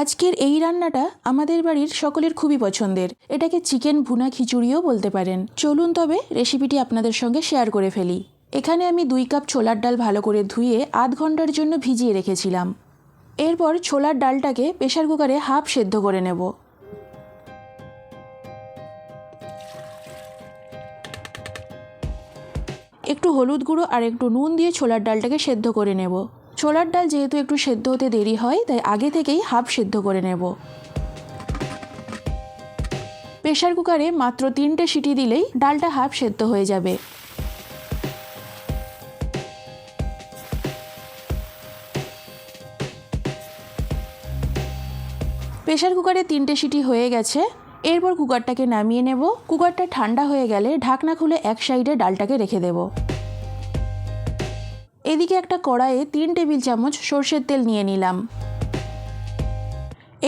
আজকের এই রান্নাটা আমাদের বাড়ির সকলের খুবই পছন্দের। এটাকে চিকেন ভুনা খিচুড়িও বলতে পারেন। চলুন তবে রেসিপিটি আপনাদের সঙ্গে শেয়ার করে ফেলি। এখানে আমি দুই কাপ ছোলার ডাল ভালো করে ধুয়ে আধ ঘণ্টার জন্য ভিজিয়ে রেখেছিলাম। এরপর ছোলার ডালটাকে প্রেশার কুকারে হাফ সেদ্ধ করে নেব। একটু হলুদ গুঁড়ো আর একটু নুন দিয়ে ছোলার ডালটাকে সেদ্ধ করে নেব। ছোলার ডাল যেহেতু একটু সেদ্ধ হতে দেরি হয়, তাই আগে থেকেই হাফ সেদ্ধ করে নেব। প্রেশার কুকারে মাত্র তিনটে সিটি দিলেই ডালটা হাফ সেদ্ধ হয়ে যাবে। প্রেশার কুকারে তিনটে সিটি হয়ে গেছে, এরপর কুকারটাকে নামিয়ে নেব। কুকারটা ঠান্ডা হয়ে গেলে ঢাকনা খুলে এক সাইডে ডালটাকে রেখে দেব। এদিকে একটা কড়াইয়ে তিন টেবিল চামচ সর্ষের তেল নিয়ে নিলাম।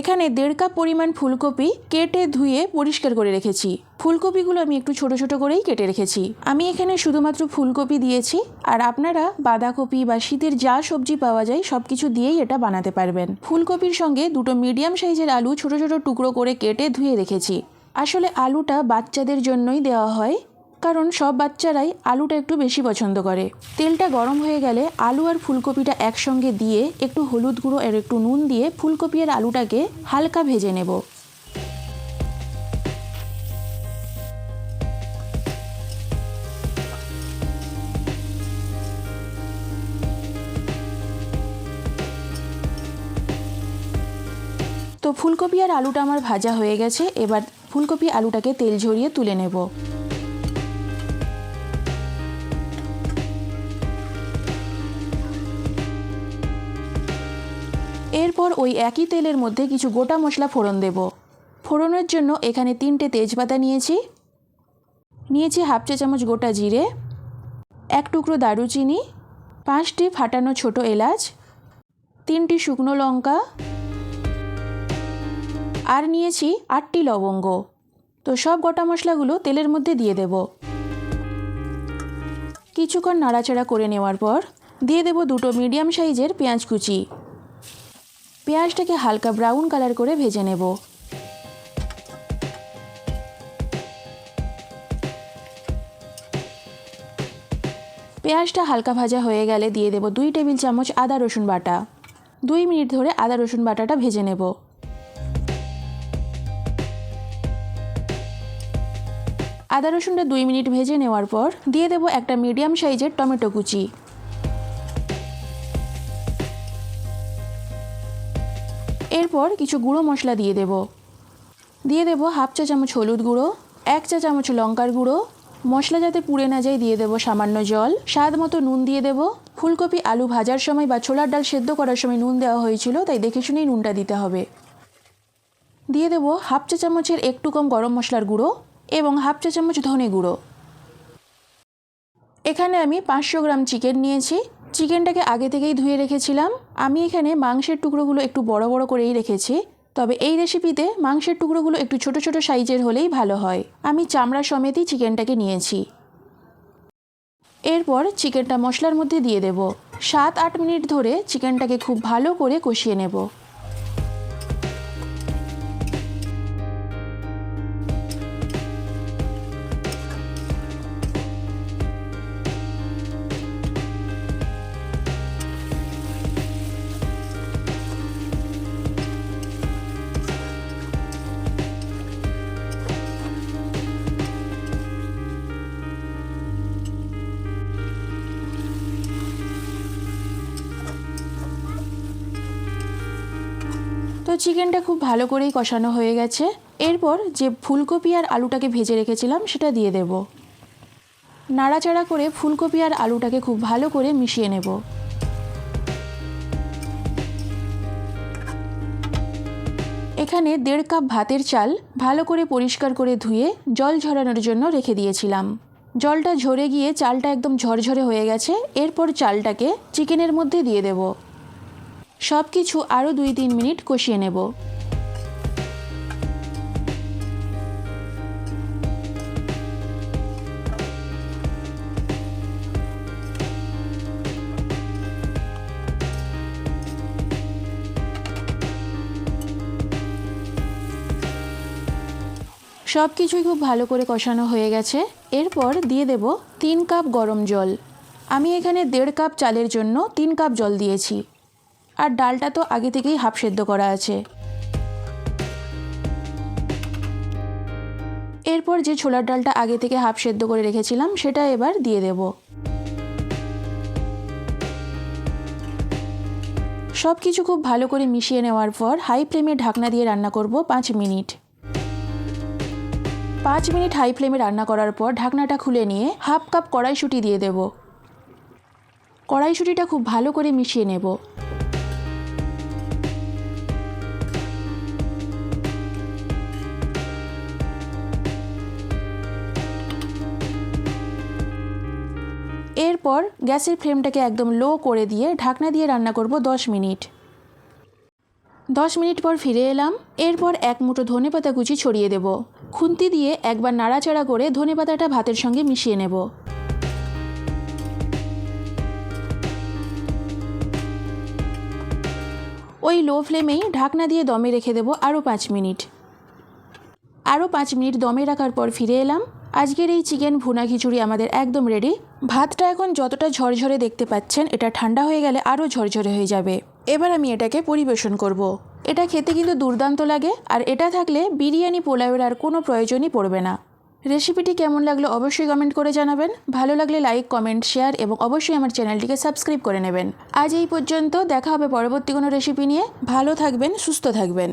এখানে দেড় কাপ পরিমাণ ফুলকপি কেটে ধুয়ে পরিষ্কার করে রেখেছি। ফুলকপিগুলো আমি একটু ছোট ছোট করেই কেটে রেখেছি। আমি এখানে শুধুমাত্র ফুলকপি দিয়েছি আর আপনারা বাঁধাকপি বা শীতের যা সবজি পাওয়া যায় সব কিছু দিয়েই এটা বানাতে পারবেন। ফুলকপির সঙ্গে দুটো মিডিয়াম সাইজের আলু ছোট ছোট টুকরো করে কেটে ধুয়ে রেখেছি। আসলে আলুটা বাচ্চাদের জন্যই দেওয়া হয় কারণ সব বাচ্চারাই আলুটা একটু বেশি পছন্দ করে। তেলটা গরম হয়ে গেলে আলু আর ফুলকপিটা একসঙ্গে দিয়ে একটু হলুদ গুঁড়ো আর একটু নুন দিয়ে ফুলকপি আর আলুটাকে হালকা ভেজে নেব। তো ফুলকপি আর আলুটা আমার ভাজা হয়ে গেছে, এবার ফুলকপি আলুটাকে তেল ঝরিয়ে তুলে নেব। এরপর ওই একই তেলের মধ্যে কিছু গোটা মশলা ফোড়ন দেব। ফোড়নের জন্য এখানে তিনটে তেজপাতা নিয়েছি। নিয়েছি হাফ চা চামচ গোটা জিরে, এক টুকরো দারুচিনি, পাঁচটি ফাটানো ছোট এলাচ, তিনটি শুকনো লঙ্কা আর নিয়েছি আটটি লবঙ্গ। তো সব গোটা মশলাগুলো তেলের মধ্যে দিয়ে দেব। কিছুক্ষণ নাড়াচাড়া করে নেওয়ার পর দিয়ে দেব দুটো মিডিয়াম সাইজের পেঁয়াজ কুচি। পেঁয়াজটাকে হালকা ব্রাউন কালার করে ভেজে নেব। পেঁয়াজটা হালকা ভাজা হয়ে গেলে দিয়ে দেব দুই টেবিল চামচ আদা রসুন বাটা। দুই মিনিট ধরে আদা রসুন বাটাটা ভেজে নেব। আদা রসুনটা দুই মিনিট ভেজে নেওয়ার পর দিয়ে দেব একটা মিডিয়াম সাইজের টমেটো কুচি। এরপর কিছু গুঁড়ো মশলা দিয়ে দেব। দিয়ে দেব হাফ চা চামচ হলুদ গুঁড়ো, এক চা চামচ লঙ্কার গুঁড়ো। মশলা যাতে পুড়ে না যায় দিয়ে দেব সামান্য জল। স্বাদ মতো নুন দিয়ে দেব। ফুলকপি আলু ভাজার সময় বা ছোলার ডাল সেদ্ধ করার সময় নুন দেওয়া হয়েছিল, তাই দেখে শুনেই নুনটা দিতে হবে। দিয়ে দেব হাফ চা চামচের একটু কম গরম মশলার গুঁড়ো এবং হাফ চা চামচ ধনে গুঁড়ো। এখানে আমি পাঁচশো গ্রাম চিকেন নিয়েছি। চিকেনটাকে আগে থেকেই ধুয়ে রেখেছিলাম। আমি এখানে মাংসের টুকরোগুলো একটু বড় বড় করেই রেখেছি। তবে এই রেসিপিতে মাংসের টুকরোগুলো একটু ছোট ছোট সাইজের হলেই ভালো হয়। আমি চামড়া সমেতই চিকেনটাকে নিয়েছি। এরপর চিকেনটা মশলার মধ্যে দিয়ে দেব। সাত আট মিনিট ধরে চিকেনটাকে খুব ভালো করে কষিয়ে নেব। তো চিকেনটা খুব ভালো করেই কষানো হয়ে গেছে। এরপর যে ফুলকপি আর আলুটাকে ভেজে রেখেছিলাম, সেটা দিয়ে দেব। নাড়াচাড়া করে ফুলকপি আর আলুটাকে খুব ভালো করে মিশিয়ে নেব। এখানে দেড় কাপ ভাতের চাল ভালো করে পরিষ্কার করে ধুয়ে জল ঝরানোর জন্য রেখে দিয়েছিলাম। জলটা ঝরে গিয়ে চালটা একদম ঝরঝরে হয়ে গেছে। এরপর চালটাকে চিকেনের মধ্যে দিয়ে দেব। সব কিছু আরও দুই তিন মিনিট কষিয়ে নেব। সব কিছুই খুব ভালো করে কষানো হয়ে গেছে। এরপর দিয়ে দেব তিন কাপ গরম জল। আমি এখানে দেড় কাপ চালের জন্য তিন কাপ জল দিয়েছি। আর ডালটা তো আগে থেকেই হাফ সেদ্ধ করা আছে। এরপর যে ছোলার ডালটা আগে থেকে হাফ সেদ্ধ করে রেখেছিলাম, সেটা এবার দিয়ে দেব। সব কিছু খুব ভালো করে মিশিয়ে নেওয়ার পর হাই ফ্লেমে ঢাকনা দিয়ে রান্না করব পাঁচ মিনিট। পাঁচ মিনিট হাই ফ্লেমে রান্না করার পর ঢাকনাটা খুলে নিয়ে হাফ কাপ কড়াইশুঁটি দিয়ে দেব। কড়াইশুঁটিটা খুব ভালো করে মিশিয়ে নেব। এরপর গ্যাসের ফ্লেমটাকে একদম লো করে দিয়ে ঢাকনা দিয়ে রান্না করব দশ মিনিট। দশ মিনিট পর ফিরে এলাম। এরপর এক মুঠো ধনেপাতা কুচি ছড়িয়ে দেব। খুন্তি দিয়ে একবার নাড়াচাড়া করে ধনেপাতাটা ভাতের সঙ্গে মিশিয়ে নেব। ওই লো ফ্লেমেই ঢাকনা দিয়ে দমে রেখে দেবো আরও পাঁচ মিনিট। আরও পাঁচ মিনিট দমে রাখার পর ফিরে এলাম। আজকের এই চিকেন ভুনা খিচুড়ি আমাদের একদম রেডি ভাতটা এখন যতটা ঝরঝরে দেখতে পাচ্ছেন, এটা ঠান্ডা হয়ে গেলে আরও ঝরঝরে হয়ে যাবে। এবার আমি এটাকে পরিবেশন করব। এটা খেতে কিন্তু দুর্দান্ত লাগে, আর এটা থাকলে বিরিয়ানি, পোলাওয়ের আর কোনো প্রয়োজনই পড়বে না। রেসিপিটি কেমন লাগল অবশ্যই কমেন্ট করে জানাবেন। ভালো লাগলে লাইক, কমেন্ট, শেয়ার এবং অবশ্যই আমার চ্যানেলটিকে সাবস্ক্রাইব করে নেবেন। আজ এই পর্যন্ত দেখা হবে পরবর্তী কোনো রেসিপি নিয়ে। ভালো থাকবেন, সুস্থ থাকবেন।